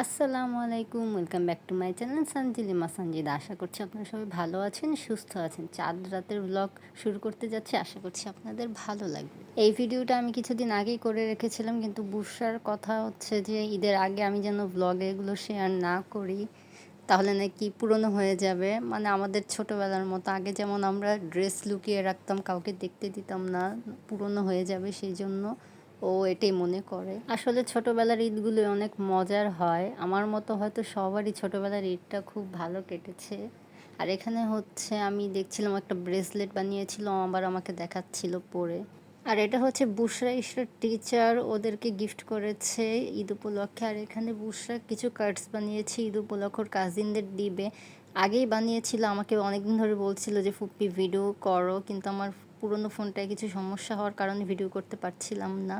আসসালামু আলাইকুম, welcome back to my channel Sanjilima Sanjid আশা করছি আপনারা সবাই ভালো আছেন, সুস্থ আছেন। চাঁদ রাতের ব্লগ শুরু করতে যাচ্ছি, আশা করছি আপনাদের ভালো লাগবে। এই ভিডিওটা আমি কিছুদিন আগেই করে রেখেছিলাম, কিন্তু বুসার কথা হচ্ছে যে, ঈদের আগে আমি যেন ব্লগে এগুলো শেয়ার না করি, তাহলে নাকি পুরনো হয়ে যাবে। মানে আমাদের ছোটোবেলার মতো, আগে যেমন আমরা ড্রেস লুকিয়ে রাখতাম, কাউকে দেখতে দিতাম না, পুরনো হয়ে যাবে সেই জন্য। ও এটাই মনে করে। আসলে ছোটবেলার ঈদগুলো অনেক মজার হয়। আমার মতো হয়তো সবারই ছোটবেলার ঈদটা খুব ভালো কেটেছে। আর এখানে হচ্ছে আমি দেখছিলাম একটা ব্রেসলেট বানিয়েছিল আবার আমাকে দেখাচ্ছিল পরে। আর এটা হচ্ছে বুসরা ইসরা টিচার ওদেরকে গিফট করেছে ঈদ উপলক্ষে। আর এখানে বুসরা কিছু কার্ডস বানিয়েছে, ঈদ উপলক্ষর কাজিনদের দিবে। আগেই বানিয়েছিল, আমাকে অনেকদিন ধরে বলছিল যে, ফুপ্পি ভিডিও করো। কিন্তু আমার পুরনো ফোনটায় কিছু সমস্যা হওয়ার কারণে ভিডিও করতে পারছিলাম না।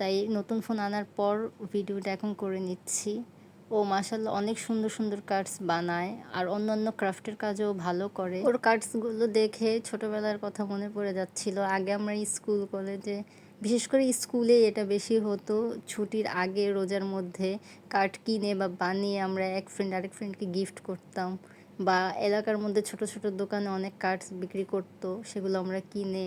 তাই নতুন ফোন আনার পর ভিডিওটা এখন করে নিচ্ছি। ও মাসাল্লাহ অনেক সুন্দর সুন্দর কার্ডস বানায় আর অন্যান্য ক্রাফটের কাজও ভালো করে। ওর কার্ডসগুলো দেখে ছোটোবেলার কথা মনে পড়ে যাচ্ছিল। আগে আমরা স্কুল কলেজে বিশেষ করে স্কুলে এটা বেশি হতো। ছুটির আগে রোজার মধ্যে কার্ড কিনে বা বানিয়ে আমরা এক ফ্রেন্ড আরেক ফ্রেন্ডকে গিফট করতাম বা এলাকার মধ্যে ছোট ছোট দোকানে অনেক কার্ডস বিক্রি করতো, সেগুলো আমরা কিনে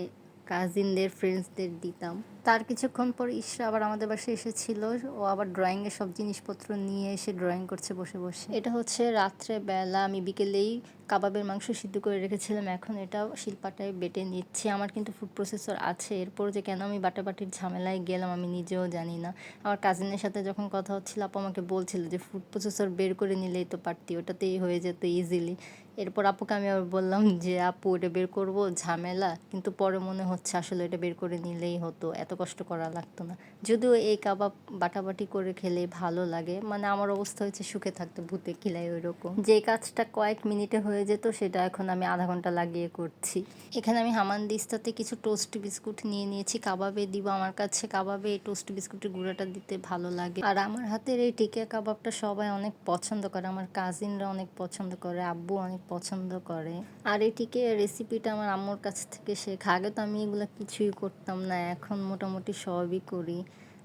কাজিনদের ফ্রেন্ডসদের দিতাম। তার কিছুক্ষণ পর ইশরা আবার আমাদের বাসায় এসেছিল। ও আবার ড্রয়িংয়ের সব জিনিসপত্র নিয়ে এসে ড্রয়িং করছে বসে বসে। এটা হচ্ছে রাত্রে বেলা আমি বিকেলেই কাবাবের মাংস সিদ্ধ করে রেখেছিলাম। এখন এটা শিল্পাটায় বেটে নিচ্ছি। আমার কিন্তু ফুড প্রসেসর আছে। এরপর যে কেন আমি বাটাবাটির ঝামেলায় গেলাম আমি নিজেও জানি না। আমার কাজিনের সাথে যখন কথা হচ্ছিল, আপু আমাকে বলছিল যে ফুড প্রসেসর বের করে নিলেই তো পারতি। ওটাতেই হয়ে যেত ইজিলি এরপর আপুকে আমি আবার বললাম যে, আপু, এটা বের করব? ঝামেলা? কিন্তু পরে মনে হচ্ছে আসলে এটা বের করে নিলেই হতো। এত কষ্ট করা লাগতো না। যদিও এই কাবাব বাটাবাটি করে খেলে ভালো লাগে মানে আমার অবস্থা হয়েছে সুখে থাকতে, ভূতে কিলাই ওই রকম যে কাজটা কয়েক মিনিটে হয়ে যেত, সেটা এখন আমি আধা ঘণ্টা লাগিয়ে করছি। এখানে আমি হামানদিস্তাতে কিছু টোস্ট বিস্কুট নিয়ে নিয়েছি, কাবাবে দিব। আমার কাছে কাবাবে এই টোস্ট বিস্কুটের গুঁড়াটা দিতে ভালো লাগে। আর আমার হাতের এই টিকিয়া কাবাবটা সবাই অনেক পছন্দ করে, আমার কাজিনরা অনেক পছন্দ করে, আব্বু অনেক পছন্দ করে। আর এই টিকিয়া রেসিপিটা আমার আম্মুর কাছ থেকে শেখা। আগে তো আমি এগুলো কিছুই করতাম না, এখন মোটামুটি সবই করি।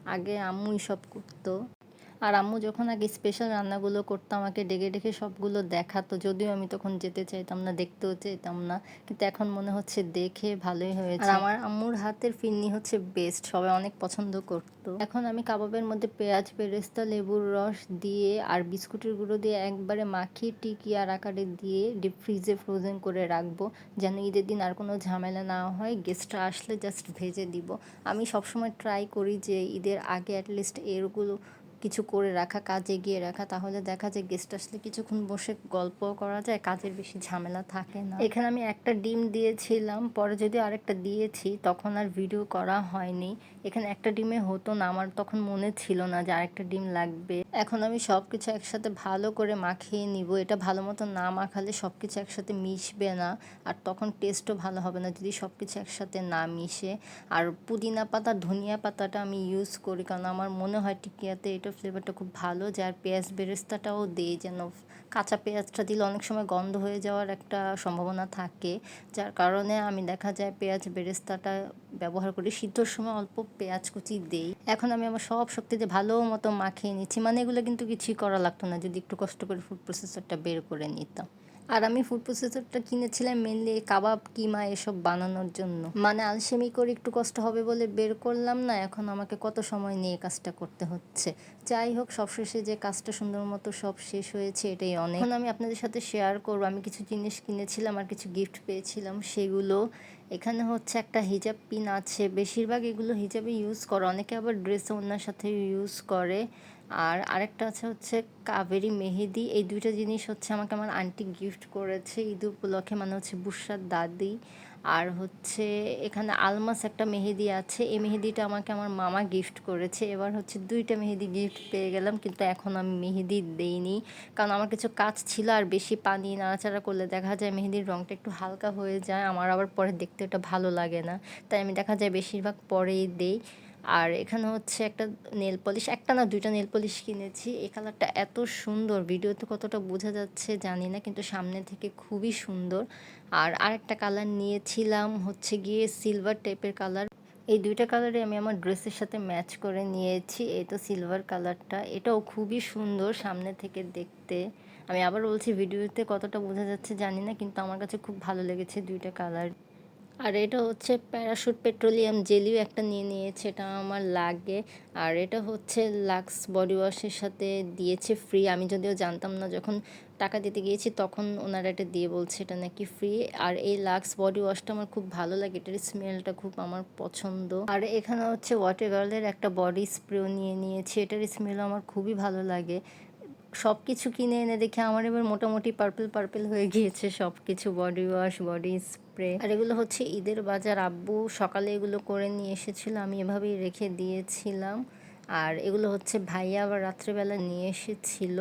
আগে আম্মুই সব করতো। আর আম্মু যখন আগে স্পেশাল রান্নাগুলো করতো আমাকে ডেকে ডেকে সবগুলো দেখাতো। যদিও আমি তখন যেতে চাইতাম না দেখতেও চাইতাম না কিন্তু এখন মনে হচ্ছে দেখে ভালোই হয়েছে। আর আমার আম্মুর হাতের ফিরনি হচ্ছে বেস্ট সবাই অনেক পছন্দ করতো। এখন আমি কাবাবের মধ্যে পেঁয়াজ বেরেস্তা লেবুর রস দিয়ে আর বিস্কুটের গুঁড়ো দিয়ে একবারে মাখিয়ে টিকি আর আকারে দিয়ে ডিপ ফ্রিজে ফ্রোজেন করে রাখব যেন ঈদের দিন আর কোনো ঝামেলা না হয়। গেস্টরা আসলে জাস্ট ভেজে দিব। আমি সবসময় ট্রাই করি যে ঈদের আগে অ্যাটলিস্ট এরগুলো কিছু করে রাখা, কাজে গিয়ে রাখা, তাহলে দেখা যায় গেস্ট আসলে কিছুক্ষণ বসে গল্প করা যায়, কাজের বেশি ঝামেলা থাকে না। এখানে আমি একটা ডিম দিয়েছিলাম, পরে যদি আরেকটা দিয়েছি, তখন আর ভিডিও করা হয়নি। এখানে একটা ডিমে হতো না, আমার তখন মনে ছিল না যে আরেকটা ডিম লাগবে। এখন আমি সব কিছু একসাথে ভালো করে মাখিয়ে নিব, এটা ভালো মতো না মাখালে সব কিছু একসাথে মিশবে না, আর তখন টেস্টও ভালো হবে না যদি সব কিছু একসাথে না মিশে। আর পুদিনা পাতা, ধনিয়া পাতাটা আমি ইউজ করি, কারণ আমার মনে হয় টিকিয়াতে এটা ফ্লেভারটা খুব ভালো যার পেঁয়াজ বেরেস্তাটাও দেয় যেন কাঁচা পেঁয়াজটা দিলে অনেক সময় গন্ধ হয়ে যাওয়ার একটা সম্ভাবনা থাকে। যার কারণে আমি দেখা যায় পেঁয়াজ বেরেস্তাটা ব্যবহার করি। সিদ্ধর সময় অল্প পেঁয়াজ কুচি দেই। এখন আমি আমার সব শক্তিতে ভালো মতো মাখিয়ে নিচ্ছি। মানে এগুলো কিন্তু কিছুই করা লাগতো না, যদি একটু কষ্ট করে ফুড প্রসেসরটা বের করে নিতাম। আর আমি ফুড প্রসেসরটা কিনেছিলাম মেনলি কাবাব, কিমা এসব বানানোর জন্য। মানে আলসেমি করে একটু কষ্ট হবে বলে বের করলাম না, এখন আমাকে কত সময় নিয়ে কাজটা করতে হচ্ছে। যাই হোক, সবশেষে যে কাজটা সুন্দর মতো সব শেষ হয়েছে, এটাই অনেক। এখন আমি আপনাদের সাথে শেয়ার করব। আমি কিছু জিনিস কিনেছিলাম আর কিছু গিফট পেয়েছিলাম, সেগুলো। এখানে হচ্ছে একটা হিজাব পিন আছে। বেশিরভাগ এগুলো হিজাবে ইউজ করে, অনেকে আবার ড্রেস ওনার সাথে ইউজ করে। আর আরেকটা আছে হচ্ছে কাবেরি মেহেদি। এই দুইটা জিনিস হচ্ছে আমাকে আমার আন্টি গিফট করেছে ঈদ উপলক্ষে মানে হচ্ছে বুসার দাদি। আর হচ্ছে এখানে আলমাস একটা মেহেদি আছে, এই মেহেদিটা আমাকে আমার মামা গিফট করেছে। এবার হচ্ছে দুইটা মেহেদি গিফট পেয়ে গেলাম, কিন্তু এখন আমি মেহেদি দেইনি। কারণ আমার কিছু কাজ ছিল আর বেশি পানি নাড়াচাড়া করলে দেখা যায় মেহেদির রঙটা একটু হালকা হয়ে যায়, আমার আবার পরে দেখতে ওটা ভালো লাগে না। তাই আমি দেখা যায় বেশিরভাগ পরেই দেই। আর এখানে হচ্ছে একটা নেল পলিশ একটা না দুইটা নেল পলিশ কিনেছি। এই কালারটা এত সুন্দর ভিডিওতে কতটা বোঝা যাচ্ছে জানি না, কিন্তু সামনে থেকে খুবই সুন্দর। আর আরেকটা কালার নিয়েছিলাম হচ্ছে গিয়ে সিলভার টাইপের কালার এই দুইটা কালারে আমি আমার ড্রেসের সাথে ম্যাচ করে নিয়েছি, এই তো সিলভার কালারটা এটাও খুবই সুন্দর সামনে থেকে দেখতে। আমি আবার বলছি ভিডিওতে কতটা বোঝা যাচ্ছে জানি না, কিন্তু আমার কাছে খুব ভালো লেগেছে দুইটা কালার আর এটা হচ্ছে প্যারাশুট পেট্রোলিয়াম জেলিও একটা নিয়ে নিয়েছে, এটা আমার লাগে। আর এটা হচ্ছে লাক্স বডি ওয়াশের সাথে দিয়েছে ফ্রি। আমি যদিও জানতাম না যখন টাকা দিতে গিয়েছি তখন ওনারা এটা দিয়ে বলছে এটা নাকি ফ্রি। আর এই লাক্স বডি ওয়াশটা আমার খুব ভালো লাগে, এটার স্মেলটা খুব আমার পছন্দ। আর এখানে হচ্ছে ওয়াটার গার্লের একটা বডি স্প্রেও নিয়ে নিয়েছি, এটার স্মেল আমার খুবই ভালো লাগে। সব কিছু কিনে এনে দেখে আমার এবার মোটামুটি পার্পল পার্পল হয়ে গিয়েছে সব কিছু বডি ওয়াশ বডি স্প্রে আর এগুলো হচ্ছে ঈদের বাজার। আব্বু সকালে এগুলো করে নিয়ে এসেছিল, আমি এভাবেই রেখে দিয়েছিলাম। আর এগুলো হচ্ছে ভাইয়া আবার রাত্রেবেলা নিয়ে এসেছিল।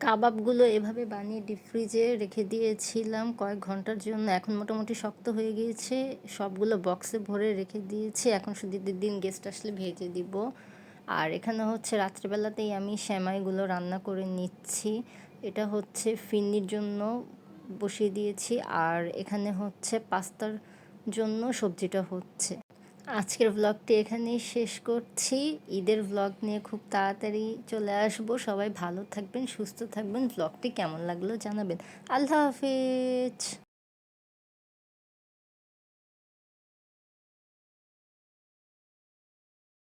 কাবাবগুলো এভাবে বানিয়ে ডিপ ফ্রিজে রেখে দিয়েছিলাম কয়েক ঘণ্টার জন্য। এখন মোটামুটি শক্ত হয়ে গিয়েছে, সবগুলো বক্সে ভরে রেখে দিয়েছি। এখন শুধু দিন গেস্ট আসলে ভেজে দিব। আর এখানে হচ্ছে রাত্রেবেলাতেই আমি শ্যামাইগুলো রান্না করে নিচ্ছি। এটা হচ্ছে ফিন্নির জন্য বসিয়ে দিয়েছি। আর এখানে হচ্ছে পাস্তার জন্য সবজিটা হচ্ছে। আজকের ব্লগটি এখানেই শেষ করছি। ঈদের ব্লগ নিয়ে খুব তাড়াতাড়ি চলে আসব। সবাই ভালো থাকবেন, সুস্থ থাকবেন। ব্লগটি কেমন লাগল জানাবেন। আল্লাহ হাফিজ!